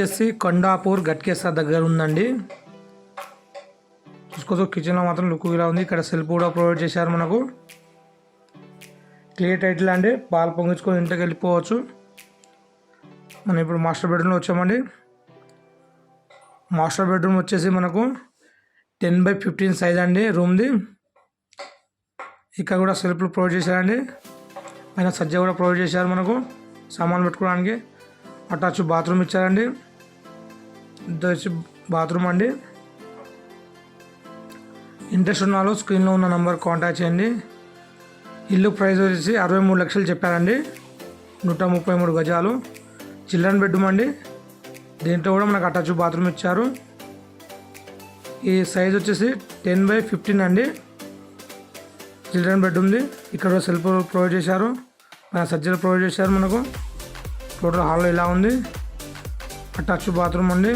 వచ్చేసి కొండాపూర్ గట్కేసా దగ్గర ఉందండి. చూసుకోవచ్చు కిచెన్లో మాత్రం లుక్ ఇలా ఉంది. ఇక్కడ సెల్ఫ్ కూడా ప్రొవైడ్ చేశారు మనకు. క్లియర్ టైటిల్ అండి. పాలు పొంగించుకొని ఇంటికి వెళ్ళిపోవచ్చు. మనం ఇప్పుడు మాస్టర్ బెడ్రూమ్లో వచ్చామండి. మాస్టర్ బెడ్రూమ్ వచ్చేసి మనకు టెన్ బై ఫిఫ్టీన్ సైజ్ అండి రూమ్ది ఇక్కడ కూడా సెల్ఫ్లు ప్రొవైడ్ చేశారండి. పైన సజ్జ కూడా ప్రొవైడ్ చేశారు మనకు. సామాన్లు పెట్టుకోవడానికి. అటాచ్ బాత్రూమ్ ఇచ్చారండి. వచ్చి బాత్రూమ్ అండి. ఇంట్రెస్ట్ ఉన్న వాళ్ళు స్క్రీన్లో ఉన్న నంబర్ కాంటాక్ట్ చేయండి. ఇల్లు ప్రైస్ వచ్చేసి అరవై మూడు లక్షలు చెప్పారండి. నూట ముప్పై మూడు గజాలు. చిల్డ్రన్ బెడ్రూమ్ అండి. దీంట్లో కూడా మనకు అటాచ్ బాత్రూమ్ ఇచ్చారు. ఈ సైజ్ వచ్చేసి టెన్ బై ఫిఫ్టీన్ అండి. చిల్డ్రన్ బెడ్రూమ్ది. ఇక్కడ సెల్ఫ్ ప్రొవైడ్ చేశారు. సజ్జలు ప్రొవైడ్ చేశారు మనకు. టోటల్ హాల్లో ఇలా ఉంది. అటాచ్ బాత్రూమ్ అండి.